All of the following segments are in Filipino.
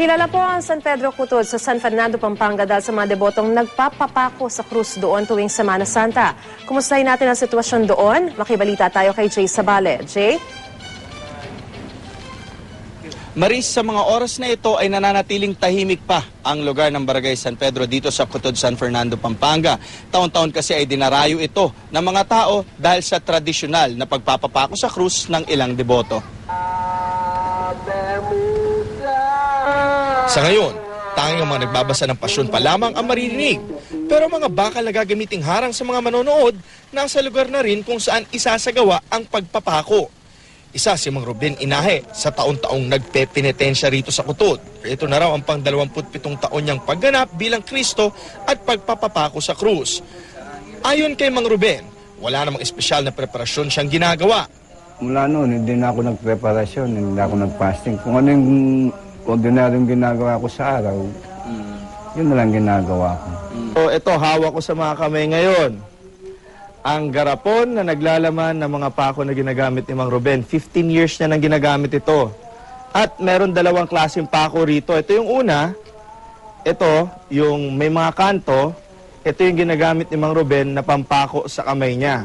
Kilala po ang San Pedro Cutod sa San Fernando, Pampanga dahil sa mga debotong nagpapapako sa krus doon tuwing Semana Santa. Kumustahin natin ang sitwasyon doon? Makibalita tayo kay Jay Sabale. Jay? Maris, sa mga oras na ito ay nananatiling tahimik pa ang lugar ng Barangay San Pedro dito sa Cutod, San Fernando, Pampanga. Taon-taon kasi ay dinarayo ito ng mga tao dahil sa tradisyonal na pagpapapako sa krus ng ilang deboto. Sa ngayon, tanging ang mga nagbabasa ng pasyon pa lamang ang maririnig. Pero mga bakal na gagamiting harang sa mga manonood, nasa lugar na rin kung saan isasagawa ang pagpapako. Isa si Mang Ruben Inahe sa taon-taong nagpepinetensya rito sa Kutod. Ito na raw ang pang 27 taon niyang pagganap bilang Kristo at pagpapapako sa krus. Ayon kay Mang Ruben, wala namang espesyal na preparasyon siyang ginagawa. Mula noon, hindi na ako nagpreparasyon, hindi na ako nagfasting. Kung ano yung ordinaryong ginagawa ko sa araw, yun na lang ginagawa ko. So ito, hawak ko sa mga kamay ngayon. Ang garapon na naglalaman ng mga pako na ginagamit ni Mang Ruben. 15 years na nang ginagamit ito. At meron dalawang klaseng pako rito. Ito yung una, ito yung may mga kanto, ito yung ginagamit ni Mang Ruben na pampako sa kamay niya.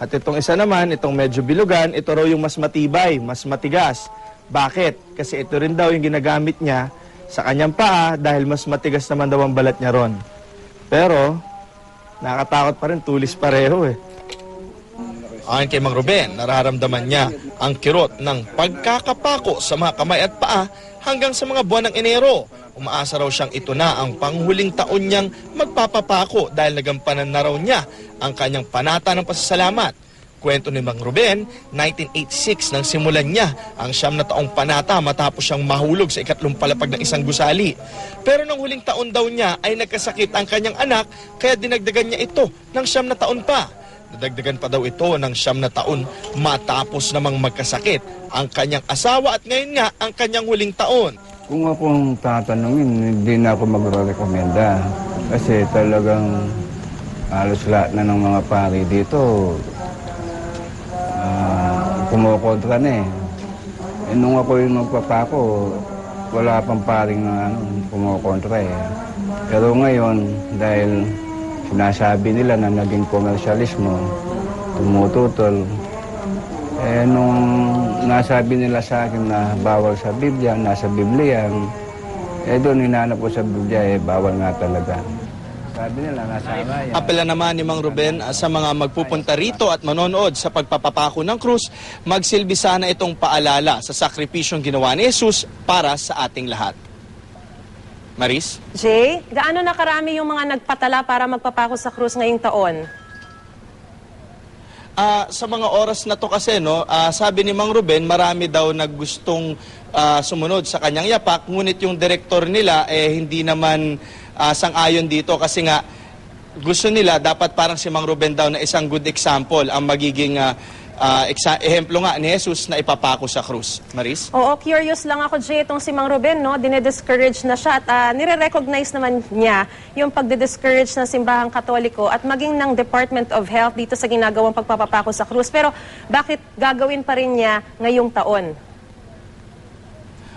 At itong isa naman, itong medyo bilugan, ito raw yung mas matibay, mas matigas. Bakit? Kasi ito rin daw yung ginagamit niya sa kanyang paa dahil mas matigas naman daw ang balat niya ron. Pero, Nakatakot pa rin, tulis pareho eh. Ayon kay Mang Ruben, nararamdaman niya ang kirot ng pagkakapako sa mga kamay at paa hanggang sa mga buwan ng Enero. Umaasa raw siyang ito na ang panghuling taon niyang magpapapako dahil nagampanan na raw niya ang kanyang panata ng pasasalamat. Kwento ni Mang Ruben, 1986 nang simulan niya ang siyam na taong panata matapos siyang mahulog sa ikatlong palapag ng isang gusali. Pero nang huling taon daw niya ay nagkasakit ang kanyang anak kaya dinagdagan niya ito ng siyam na taon pa. Nadagdagan pa daw ito ng siyam na taon matapos namang magkasakit ang kanyang asawa at ngayon nga ang kanyang huling taon. Kung akong tatanungin, hindi na ako magre-recommenda. Kasi talagang halos lahat na ng mga pari dito kumukontra na eh. eh. Nung ako yung magpapako, wala pang paring na ano, kumukontra eh. Pero ngayon, dahil sinasabi nila na naging komersyalismo, tumututol, eh nung nasabi nila sa akin na bawal sa Biblia, nasa Biblia, eh doon hinanap ko sa Biblia, eh bawal nga talaga. Sabi nila, nasa Araya. Apela naman ni Mang Ruben ah, sa mga magpupunta rito at manonood sa pagpapapako ng krus, magsilbi sana itong paalala sa sakripisyong ginawa ni Jesus para sa ating lahat. Maris? Jay, gaano na karami yung mga nagpatala para magpapako sa krus ngayong taon? Ah, sa mga oras na to kasi, no, ah, sabi ni Mang Ruben, marami daw naggustong ah, sumunod sa kanyang yapak, ngunit yung direktor nila eh hindi naman ah, sang-ayon dito. Kasi nga gusto nila dapat parang si Mang Ruben daw na isang good example ang magiging ah, ah, eksa- ehemplo nga ni Jesus na ipapako sa krus. Maris? Oo, curious lang ako, Jay, itong si Mang Ruben, no? Dine-discourage na siya at ah, nire-recognize naman niya yung pagde-discourage ng simbahang katoliko at maging ng Department of Health dito sa ginagawang pagpapapako sa krus. Pero bakit gagawin pa rin niya ngayong taon?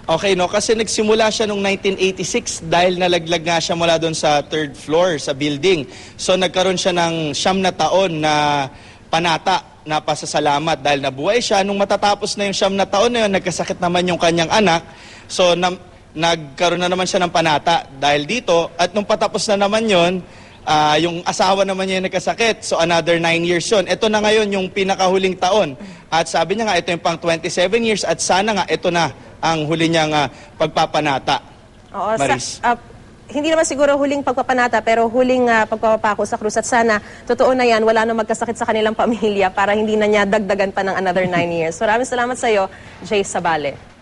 Okay, no? Kasi nagsimula siya noong 1986 dahil nalaglag nga siya mula doon sa third floor sa building. So nagkaroon siya ng siyam na taon na panata na pasasalamat dahil nabuhay siya. Nung matatapos na yung siyam na taon na yun, nagkasakit naman yung kanyang anak. So na, nagkaroon na naman siya ng panata dahil dito. At nung patapos na naman yon Ah, yung asawa naman niya yung nagkasakit. So another 9 years yun. Ito na ngayon yung pinakahuling taon. At sabi niya nga, ito yung pang 27 years at sana nga ito na ang huli niyang ah, pagpapanata. Oo, Maris. Sa, ah, hindi naman siguro huling pagpapanata, pero huling ah, pagpapapako sa krus. At sana, totoo na yan, wala na magkasakit sa kanilang pamilya para hindi na niya dagdagan pa ng another nine years. Maraming salamat sa iyo, Jay Sabale.